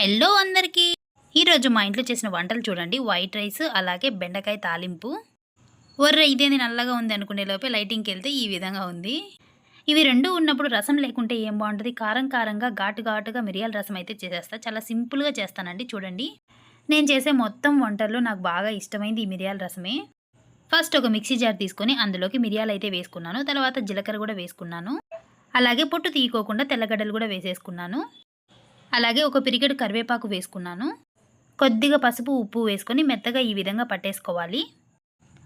Hello అందరికీ. ఈరోజు మా ఇంట్లో చేసిన వంటలు చూడండి. వైట్ రైస్ అలాగే బెండకాయ తాలింపు. ఒర్ర ఇదేంది నల్లగా ఉంది అనుకునే లోపే లైటింగ్కి వెళ్తే ఈ విధంగా ఉంది. ఇవి రెండు ఉన్నప్పుడు రసం లేకుంటే ఏం బాగుంటుంది? కారం కారంగా ఘాటు ఘాటుగా మిరియాల రసం అయితే చేసేస్తా. చాలా సింపుల్గా చేస్తానండి చూడండి. నేను చేసే మొత్తం వంటల్లో నాకు బాగా ఇష్టమైంది ఈ మిరియాల రసమే. ఫస్ట్ ఒక మిక్సీ జార్ తీసుకొని అందులోకి మిరియాలు అయితే వేసుకున్నాను. తర్వాత జీలకర్ర కూడా వేసుకున్నాను. అలాగే పొట్టు తీయకోకుండా తెల్లగడ్డలు కూడా వేసేసుకున్నాను. అలాగే ఒక పిరికెడు కరివేపాకు వేసుకున్నాను. కొద్దిగా పసుపు ఉప్పు వేసుకొని మెత్తగా ఈ విధంగా పట్టేసుకోవాలి.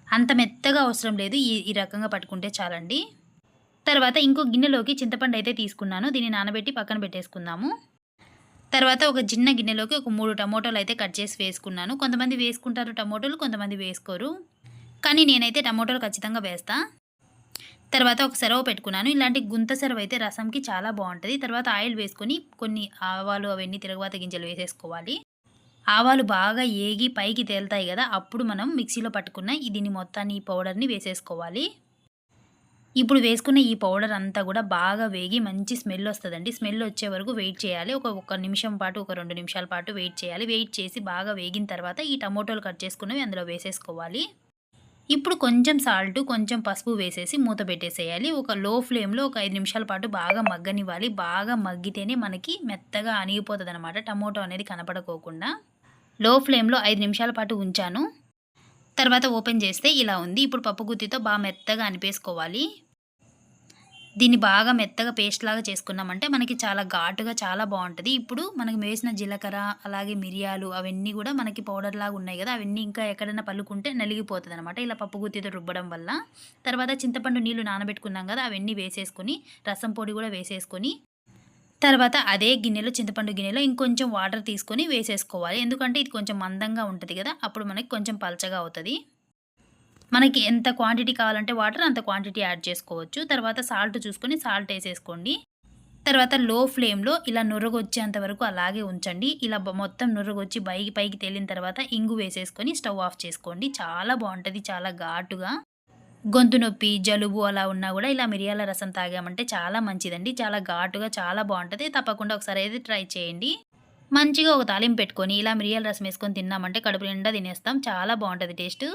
అంత మెత్తగా అవసరం లేదు ఈ ఈ రకంగా పట్టుకుంటే చాలండి. తర్వాత ఇంకో గిన్నెలోకి చింతపండు అయితే తీసుకున్నాను దీన్ని నానబెట్టి పక్కన పెట్టేసుకుందాము. తర్వాత ఒక చిన్న గిన్నెలోకి ఒక మూడు టమోటాలు అయితే కట్ చేసి వేసుకున్నాను. కొంతమంది వేసుకుంటారు టమోటాలు కొంతమంది వేసుకోరు. కానీ నేనైతే టమోటాలు ఖచ్చితంగా వేస్తా. తర్వాత ఒక సెరవ పెట్టుకున్నాను. ఇలాంటి గుంత సెరవ అయితే రసంకి చాలా బాగుంటుంది. తర్వాత ఆయిల్ వేసుకొని కొన్ని ఆవాలు అవన్నీ తిరగబాత గింజలు వేసేసుకోవాలి. ఆవాలు బాగా ఏగి పైకి తేలుతాయి కదా అప్పుడు మనం మిక్సీలో పట్టుకున్న దీని మొత్తాన్ని ఈ పౌడర్ని వేసేసుకోవాలి. ఇప్పుడు వేసుకున్న ఈ పౌడర్ అంతా కూడా బాగా వేగి మంచి స్మెల్ వస్తుందండి. స్మెల్ వచ్చే వరకు వెయిట్ చేయాలి. ఒక ఒక నిమిషం పాటు ఒక రెండు నిమిషాల పాటు వెయిట్ చేయాలి. వెయిట్ చేసి బాగా వేగిన తర్వాత ఈ టమోటోలు కట్ చేసుకున్నవి అందులో వేసేసుకోవాలి. ఇప్పుడు కొంచెం సాల్ట్ కొంచెం పసుపు వేసేసి మూత పెట్టేసేయాలి. ఒక లో ఫ్లేమ్లో ఒక ఐదు నిమిషాల పాటు బాగా మగ్గనివ్వాలి. బాగా మగ్గితేనే మనకి మెత్తగా అణిగిపోతుంది అనమాట టమోటో అనేది కనపడకోకుండా. లో ఫ్లేమ్లో ఐదు నిమిషాల పాటు ఉంచాను. తర్వాత ఓపెన్ చేస్తే ఇలా ఉంది. ఇప్పుడు పప్పు గుత్తితో బాగా మెత్తగా అనిపేసుకోవాలి. దీన్ని బాగా మెత్తగా పేస్ట్ లాగా చేసుకున్నామంటే మనకి చాలా ఘాటుగా చాలా బాగుంటుంది. ఇప్పుడు మనకి వేసిన జీలకర్ర అలాగే మిరియాలు అవన్నీ కూడా మనకి పౌడర్ లాగా ఉన్నాయి కదా అవన్నీ ఇంకా ఎక్కడైనా పలుకుంటే నలిగిపోతుంది అనమాట ఇలా పప్పు గుత్తితో రుబ్బడం వల్ల. తర్వాత చింతపండు నీళ్ళు నానబెట్టుకున్నాం కదా అవన్నీ వేసేసుకొని రసం పొడి కూడా వేసేసుకొని తర్వాత అదే గిన్నెలో చింతపండు గిన్నెలో ఇంకొంచెం వాటర్ తీసుకొని వేసేసుకోవాలి. ఎందుకంటే ఇది కొంచెం మందంగా ఉంటుంది కదా అప్పుడు మనకి కొంచెం పలచగా అవుతుంది. మనకి ఎంత క్వాంటిటీ కావాలంటే వాటర్ అంత క్వాంటిటీ యాడ్ చేసుకోవచ్చు. తర్వాత సాల్ట్ చూసుకొని సాల్ట్ వేసేసుకోండి. తర్వాత లో ఫ్లేమ్లో ఇలా నురగొచ్చేంత వరకు అలాగే ఉంచండి. ఇలా మొత్తం నురగొచ్చి పైకి పైకి తేలిన తర్వాత ఇంగు వేసేసుకొని స్టవ్ ఆఫ్ చేసుకోండి. చాలా బాగుంటుంది చాలా ఘాటుగా. గొంతు నొప్పి జలుబు అలా ఉన్నా కూడా ఇలా మిరియాల రసం తాగామంటే చాలా మంచిదండి. చాలా ఘాటుగా చాలా బాగుంటుంది. తప్పకుండా ఒకసారి అయితే ట్రై చేయండి. మంచిగా ఒక తాలింపు పెట్టుకొని ఇలా మిరియాల రసం వేసుకొని తిన్నామంటే కడుపు నిండా తినేస్తాం. చాలా బాగుంటుంది టేస్ట్.